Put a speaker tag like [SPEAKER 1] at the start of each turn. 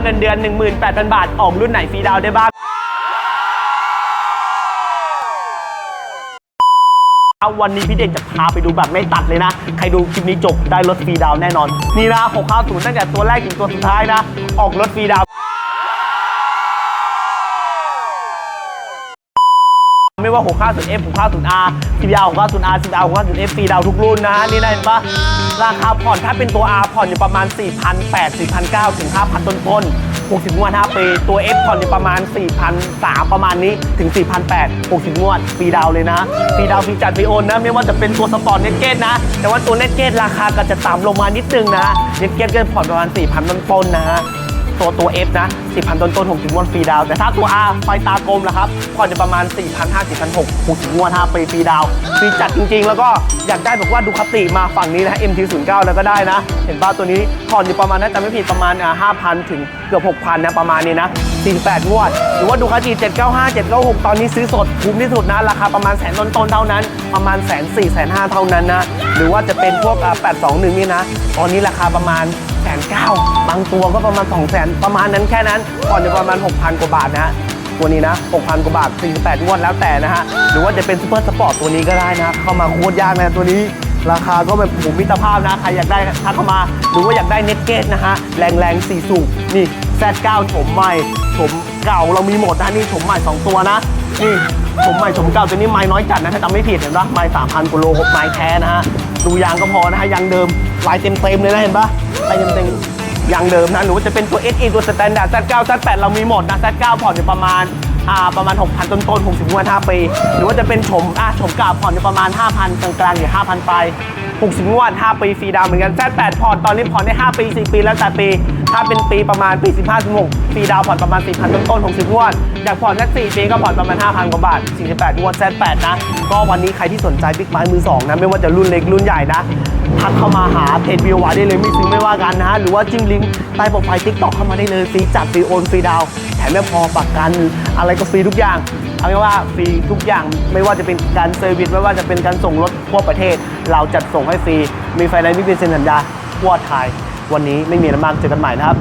[SPEAKER 1] เงินเดือน 18,000 บาท ออกรุ่นไหนฟรีดาวได้บ้างเอาวันนี้พี่เด่นจะพาไปดูแบบไม่ตัดเลยนะ ใครดูคลิปนี้จบได้รถฟรีดาวแน่นอน นี่นะ650ตั้งแต่ตัวแรกถึงตัวสุดท้ายนะ ออกรถฟรีดาว ไม่ว่า 650F 650R 10R 650R 10R 650F ฟรีดาวทุกรุ่นนะฮะนี่ได้เห็นปะราคาผ่อนถ้าเป็นตัว R ผ่อนอยู่ประมาณ 4,800 4,900ถึง5,000 ต้นต้น60งวด5ปี ตัว F ผ่อนอยู่ประมาณ 4,300 ประมาณนี้ถึง 4,800 60งวดฟรีดาวเลยนะฟรีดาวฟรีจัดฟรีโอนนะ ไม่ว่าจะเป็นตัวสปอร์ตเน็ตเกตนะ แต่ว่าตัวเน็ตเกตราคาก็จะต่ำลงมานิดนึงนะเน็ตเกตก็ผ่อนประมาณ 4,000ต้นต้นๆนะฮะ ตัวตัว F นะ10,000 ต้นต้นๆ60งวดฟรีดาว แต่ถ้าตัว R ไฟตากลมนะครับผ่อนจะประมาณ 4,500 4,600 60งวด5ปีฟรีดาวฟรีจัดจริง ๆ แล้วก็อยากได้แบบว่าดูคติมาฝั่งนี้นะ MT09 แล้วก็ได้นะ เห็นป่ะตัวนี้ผ่อนอยู่ประมาณถ้าจำไม่ผิดประมาณอ่า5,000 ถึงเกือบ 6,000 นะ ประมาณนี้นะ 48 งวด หรือว่าดูคติ795 796 ตอนนี้ซื้อสดคุ้มที่สุดนะ ราคาประมาณแสนต้นๆเท่านั้น ประมาณแสนสี่แสนห้าเท่านั้นนะ หรือว่าจะเป็นพวกอ่า821 นี่นะ ตอนนี้ราคาประมาณ นเก้าบางตัวก็ประมาณ 2 0 0 0 0 0ประมาณนั้นแค่นั้นก่อนจะประมาณ 6,000 กว่าบาทนะฮะตัวนี้นะ 6,000 กว่าบาท 48 งวดแล้วแต่นะฮะ หรือว่าจะเป็นซูเปอร์สปอร์ตตัวนี้ก็ได้นะ เข้ามาโคตรยากนะตัวนี้ ราคาก็แบบผมมิตรภาพนะ ใครอยากได้ทักเข้ามา หรือว่าอยากได้เน็ตเกตนะฮะ แรงแรงสี่สูบนี่ Z9 โฉมใหม่โฉมเก่าเรามีหมดนะนี่โฉมใหม่ 2 ตัวนะ นี่โฉมใหม่โฉมเก่าตัวนี้ไม้น้อยจัดนะถ้าจำไม่ผิดเห็นปะไม้3,000กิโลหกไม้แท้นะฮะดูยางก็พอนะฮะยางเดิมลายเต็มๆเลยนะเห็นปะลายเต็มๆอย่างเดิมนะหรือว่าจะเป็นตัว SE ตัวสแตนดาร์ด Z9 Z8 เรามีหมดนะ Z9 ผ่อนอยู่ประมาณอ่าประมาณ 6,000 ต้นๆ60งวด5ปี หรือว่าจะเป็นชมอะชมเก่าผ่อนอยู่ประมาณ 5,000 กลางๆอยู่5,000 ไป 60งวด 5 ปีฟรีดาวเหมือนกัน Z8 ผ่อนตอนนี้ผ่อนได้5ปี 4 ปีแล้วแต่ปี ถ้าเป็นปีประมาณปี 15 16ฟรีดาวน์ผ่อนประมาณ 4,000 ต้นๆ60งวด อยากผ่อนแค่4ปีก็ผ่อนประมาณ 5,000 กว่าบาท 48งวด Z8 นะ ก็วันนี้ใครที่สนใจบิ๊กไบค์มือสองนะไม่ว่าจะรุ่นเล็กรุ่นใหญ่นะทักเข้ามาหาเพจวิวว้ได้เลยไม่ซื้อไม่ว่ากันนะฮะหรือว่าจิ้มลิงก์ใต้โปรไฟล์ทิกตอกเข้ามาได้เลยฟรีจัดฟรีโอนฟรีดาวแถมไม่พอประกันอะไรก็ฟรีทุกอย่าง เอาเป็นว่าฟรีทุกอย่างไม่ว่าจะเป็นการเซอร์วิสไม่ว่าจะเป็นการส่งรถทั่วประเทศ เราจัดส่งให้ฟรีมีไฟแนนซ์มีเป็นเซ็นสัญญาทั่วไทยวันนี้ไม่มีอะไรมากเจอกันใหม่นะครับ